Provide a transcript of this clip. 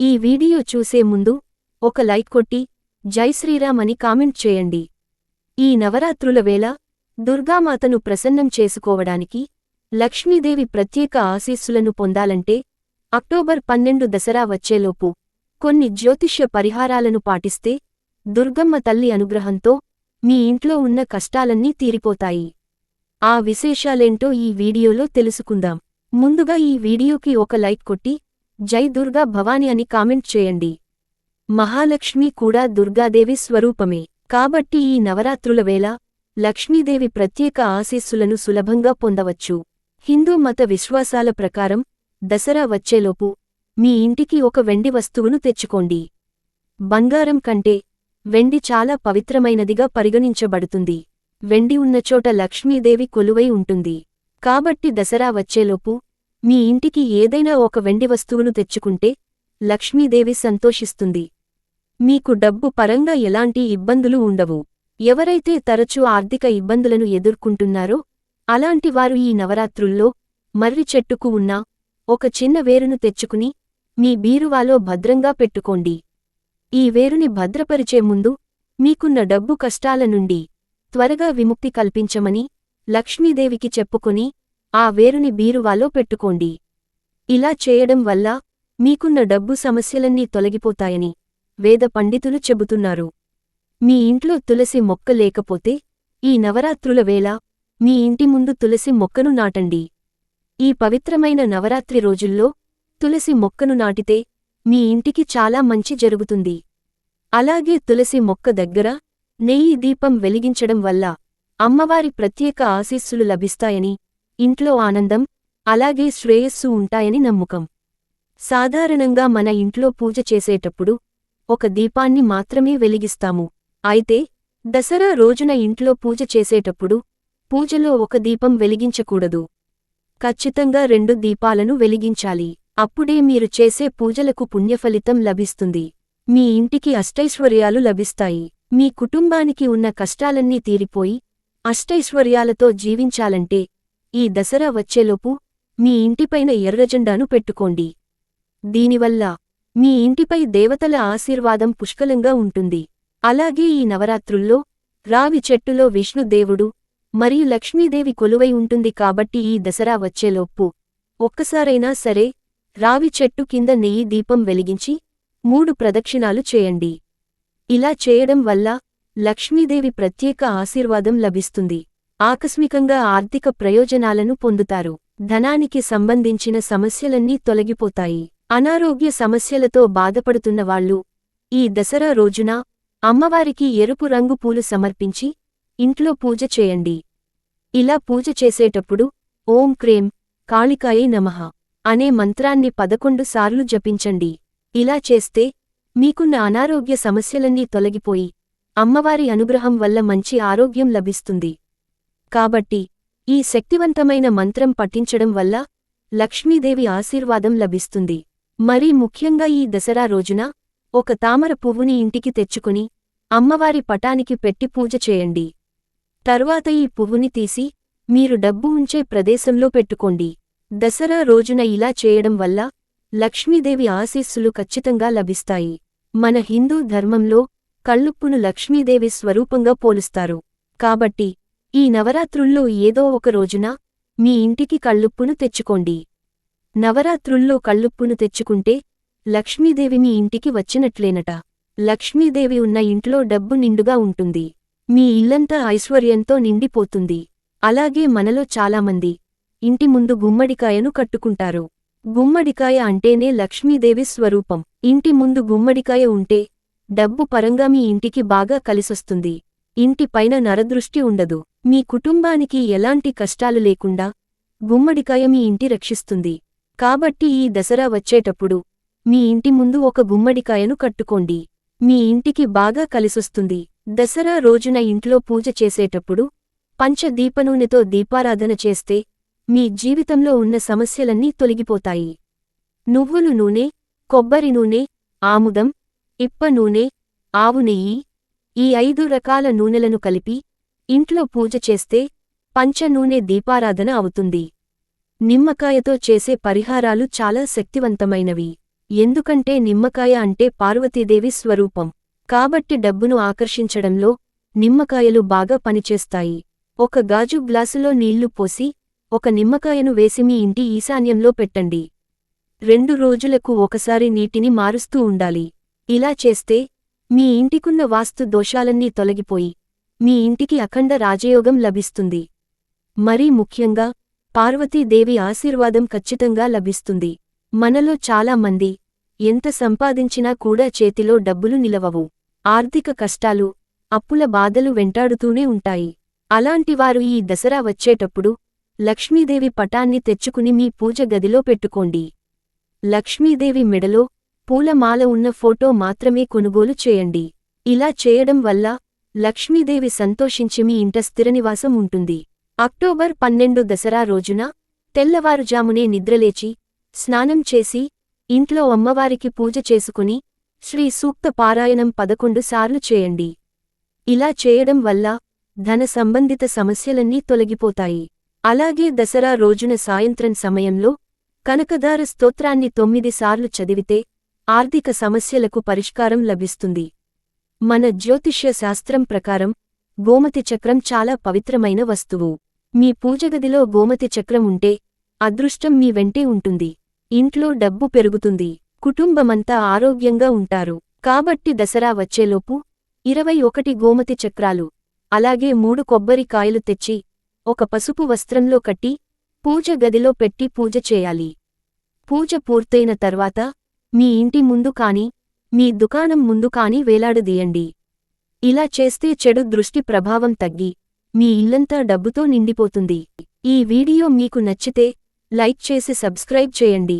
ఈ వీడియో చూసే ముందు ఒక లైక్ కొట్టి జై శ్రీరామ్ అని కామెంట్ చేయండి. ఈ నవరాత్రుల వేళ దుర్గామాతను ప్రసన్నం చేసుకోవడానికి లక్ష్మీదేవి ప్రత్యేక ఆశీస్సులను పొందాలంటే అక్టోబర్ పన్నెండు దసరా వచ్చేలోపు కొన్ని జ్యోతిష్య పరిహారాలను పాటిస్తే దుర్గమ్మ తల్లి అనుగ్రహంతో మీ ఇంట్లో ఉన్న కష్టాలన్నీ తీరిపోతాయి. ఆ విశేషాలేంటో ఈ వీడియోలో తెలుసుకుందాం. ముందుగా ఈ వీడియోకి ఒక లైక్ కొట్టి జై దుర్గా భవాని అని కామెంట్ చేయండి. మహాలక్ష్మి కూడా దుర్గాదేవి స్వరూపమే. కాబట్టి ఈ నవరాత్రుల వేళ లక్ష్మీదేవి ప్రత్యేక ఆశీస్సులను సులభంగా పొందవచ్చు. హిందూ మత విశ్వాసాల ప్రకారం దసరా వచ్చేలోపు మీ ఇంటికి ఒక వెండి వస్తువును తెచ్చుకోండి. బంగారం కంటే వెండి చాలా పవిత్రమైనదిగా పరిగణించబడుతుంది. వెండి ఉన్నచోట లక్ష్మీదేవి కొలువై ఉంటుంది. కాబట్టి దసరా వచ్చేలోపు మీ ఇంటికి ఏదైనా ఒక వెండి వస్తువును తెచ్చుకుంటే లక్ష్మీదేవి సంతోషిస్తుంది. మీకు డబ్బు పరంగా ఎలాంటి ఇబ్బందులు ఉండవు. ఎవరైతే తరచూ ఆర్థిక ఇబ్బందులను ఎదుర్కొంటున్నారో అలాంటి వారు ఈ నవరాత్రుల్లో మర్రి చెట్టుకు ఉన్న ఒక చిన్న వేరును తెచ్చుకుని మీ బీరువాలో భద్రంగా పెట్టుకోండి. ఈ వేరుని భద్రపరిచే ముందు మీకున్న డబ్బు కష్టాల నుండి త్వరగా విముక్తి కల్పించమని లక్ష్మీదేవికి చెప్పుకుని ఆ వేరుని బీరువాలో పెట్టుకోండి. ఇలా చేయడం వల్ల మీకున్న డబ్బు సమస్యలన్నీ తొలగిపోతాయని వేద పండితులు చెబుతున్నారు. మీ ఇంట్లో తులసి మొక్క లేకపోతే ఈ నవరాత్రుల వేళ మీ ఇంటి ముందు తులసి మొక్కను నాటండి. ఈ పవిత్రమైన నవరాత్రి రోజుల్లో తులసి మొక్కను నాటితే మీ ఇంటికి చాలా మంచి జరుగుతుంది. అలాగే తులసి మొక్క దగ్గర నెయ్యి దీపం వెలిగించడం వల్ల అమ్మవారి ప్రత్యేక ఆశీస్సులు లభిస్తాయని ఇంట్లో ఆనందం అలాగే శ్రేయస్సు ఉంటాయని నమ్మకం. సాధారణంగా మన ఇంట్లో పూజ చేసేటప్పుడు ఒక దీపాన్ని మాత్రమే వెలిగిస్తాము. అయితే దసరా రోజున ఇంట్లో పూజ చేసేటప్పుడు పూజలో ఒక దీపం వెలిగించకూడదు. ఖచ్చితంగా రెండు దీపాలను వెలిగించాలి. అప్పుడే మీరు చేసే పూజలకు పుణ్యఫలితం లభిస్తుంది. మీ ఇంటికి అష్టైశ్వర్యాలు లభిస్తాయి. మీ కుటుంబానికి ఉన్న కష్టాలన్నీ తీరిపోయి అష్టైశ్వర్యాలతో జీవించాలంటే ఈ దసరా వచ్చేలోపు మీ ఇంటిపైన ఎర్రజెండాను పెట్టుకోండి. దీనివల్ల మీ ఇంటిపై దేవతల ఆశీర్వాదం పుష్కలంగా ఉంటుంది. అలాగే ఈ నవరాత్రుల్లో రావి చెట్టులో విష్ణుదేవుడు మరియు లక్ష్మీదేవి కొలువై ఉంటుంది కాబట్టి ఈ దసరా వచ్చేలోపు ఒక్కసారైనా సరే రావి చెట్టు కింద నెయ్యి దీపం వెలిగించి మూడు ప్రదక్షిణాలు చేయండి. ఇలా చేయడం వల్ల లక్ష్మీదేవి ప్రత్యేక ఆశీర్వాదం లభిస్తుంది. ఆకస్మికంగా ఆర్థిక ప్రయోజనాలను పొందుతారు. ధనానికి సంబంధించిన సమస్యలన్నీ తొలగిపోతాయి. అనారోగ్య సమస్యలతో బాధపడుతున్న వాళ్ళు ఈ దసరా రోజున అమ్మవారికి ఎరుపు రంగు పూలు సమర్పించి ఇంట్లో పూజ చేయండి. ఇలా పూజ చేసేటప్పుడు ఓం క్రేం కాళికాయే నమః అనే మంత్రాన్ని పదకొండు సార్లు జపించండి. ఇలా చేస్తే మీకున్న అనారోగ్య సమస్యలన్నీ తొలగిపోయి అమ్మవారి అనుగ్రహం వల్ల మంచి ఆరోగ్యం లభిస్తుంది. కాబట్టి ఈ శక్తివంతమైన మంత్రం పఠించడం వల్ల లక్ష్మీదేవి ఆశీర్వాదం లభిస్తుంది. మరీ ముఖ్యంగా ఈ దసరా రోజున ఒక తామర పువ్వుని ఇంటికి తెచ్చుకుని అమ్మవారి పటానికి పెట్టి పూజ చేయండి. తర్వాత ఈ పువ్వుని తీసి మీరు డబ్బు ఉంచే ప్రదేశంలో పెట్టుకోండి. దసరా రోజున ఇలా చేయడం వల్ల లక్ష్మీదేవి ఆశీస్సులు ఖచ్చితంగా లభిస్తాయి. మన హిందూ ధర్మంలో కళ్ళుప్పును లక్ష్మీదేవి స్వరూపంగా పోలుస్తారు. కాబట్టి ఈ నవరాత్రుల్లో ఏదో ఒక రోజున మీ ఇంటికి కళ్ళుప్పును తెచ్చుకోండి. నవరాత్రుల్లో కళ్ళుప్పును తెచ్చుకుంటే లక్ష్మీదేవి మీ ఇంటికి వచ్చినట్లేనట. లక్ష్మీదేవి ఉన్న ఇంట్లో డబ్బు నిండుగా ఉంటుంది. మీ ఇల్లంతా ఐశ్వర్యంతో నిండిపోతుంది. అలాగే మనలో చాలామంది ఇంటి ముందు గుమ్మడికాయను కట్టుకుంటారు. గుమ్మడికాయ అంటేనే లక్ష్మీదేవి స్వరూపం. ఇంటి ముందు గుమ్మడికాయ ఉంటే డబ్బు పరంగా మీ ఇంటికి బాగా కలిసొస్తుంది. ఇంటి పైన నరదృష్టి ఉండదు. మీ కుటుంబానికి ఎలాంటి కష్టాలు లేకుండా గుమ్మడికాయ మీ ఇంటి రక్షిస్తుంది. కాబట్టి ఈ దసరా వచ్చేటప్పుడు మీ ఇంటి ముందు ఒక గుమ్మడికాయను కట్టుకోండి. మీ ఇంటికి బాగా కలిసొస్తుంది. దసరా రోజున ఇంట్లో పూజ చేసేటప్పుడు పంచదీపనూనెతో దీపారాధన చేస్తే మీ జీవితంలో ఉన్న సమస్యలన్నీ తొలగిపోతాయి. నువ్వులు నూనె కొబ్బరి నూనె ఆముదం ఇప్ప నూనె ఆవు నెయ్యి ఈ ఐదు రకాల నూనెలను కలిపి ఇంట్లో పూజ చేస్తే పంచ నూనె దీపారాధన అవుతుంది. నిమ్మకాయతో చేసే పరిహారాలు చాలా శక్తివంతమైనవి. ఎందుకంటే నిమ్మకాయ అంటే పార్వతీదేవి స్వరూపం. కాబట్టి డబ్బును ఆకర్షించడంలో నిమ్మకాయలు బాగా పనిచేస్తాయి. ఒక గాజు గ్లాసులో నీళ్ళు పోసి ఒక నిమ్మకాయను వేసి మీ ఇంటి ఈశాన్యంలో పెట్టండి. రెండు రోజులకు ఒకసారి నీటిని మారుస్తూ ఉండాలి. ఇలా చేస్తే మీ ఇంటికున్న వాస్తు దోషాలన్నీ తొలగిపోయి మీ ఇంటికి అఖండ రాజయోగం లభిస్తుంది. మరీ ముఖ్యంగా పార్వతీదేవి ఆశీర్వాదం ఖచ్చితంగా లభిస్తుంది. మనలో చాలా మంది ఎంత సంపాదించినా కూడా చేతిలో డబ్బులు నిలవవు. ఆర్థిక కష్టాలు అప్పుల బాధలు వెంటాడుతూనే ఉంటాయి. అలాంటివారు ఈ దసరా వచ్చేటప్పుడు లక్ష్మీదేవి పటాన్ని తెచ్చుకుని మీ పూజ గదిలో పెట్టుకోండి. లక్ష్మీదేవి మెడలో పూలమాల ఉన్న ఫోటో మాత్రమే కొనుగోలు చేయండి. ఇలా చేయడం వల్ల లక్ష్మీదేవి సంతోషించి మీ ఇంట స్థిరనివాసం ఉంటుంది. అక్టోబర్ పన్నెండు దసరా రోజున తెల్లవారుజామునే నిద్రలేచి స్నానం చేసి ఇంట్లో అమ్మవారికి పూజ చేసుకుని శ్రీ సూక్త పారాయణం పదకొండు సార్లు చేయండి. ఇలా చేయడం వల్ల ధన సంబంధిత సమస్యలన్నీ తొలగిపోతాయి. అలాగే దసరా రోజున సాయంత్రం సమయంలో కనకదార స్తోత్రాన్ని తొమ్మిది సార్లు చదివితే ఆర్థిక సమస్యలకు పరిష్కారం లభిస్తుంది. మన జ్యోతిష్య శాస్త్రం ప్రకారం గోమతి చక్రం చాలా పవిత్రమైన వస్తువు. మీ పూజగదిలో గోమతి చక్రం ఉంటే అదృష్టం మీ వెంటే ఉంటుంది. ఇంట్లో డబ్బు పెరుగుతుంది. కుటుంబమంతా ఆరోగ్యంగా ఉంటారు. కాబట్టి దసరా వచ్చేలోపు ఇరవై ఒకటి గోమతి చక్రాలు అలాగే మూడు కొబ్బరి కాయలు తెచ్చి ఒక పసుపు వస్త్రంలో కట్టి పూజ గదిలో పెట్టి పూజ చేయాలి. పూజ పూర్తయిన తర్వాత మీ ఇంటి ముందు కాని మీ దుకాణం ముందు కాని వేలాడదీయండి ఇలా చేస్తే చెడు దృష్టి ప్రభావం తగ్గి మీ ఇల్లంతా డబ్బుతో నిండిపోతుంది. ఈ వీడియో మీకు నచ్చితే లైక్ చేసి సబ్స్క్రైబ్ చేయండి.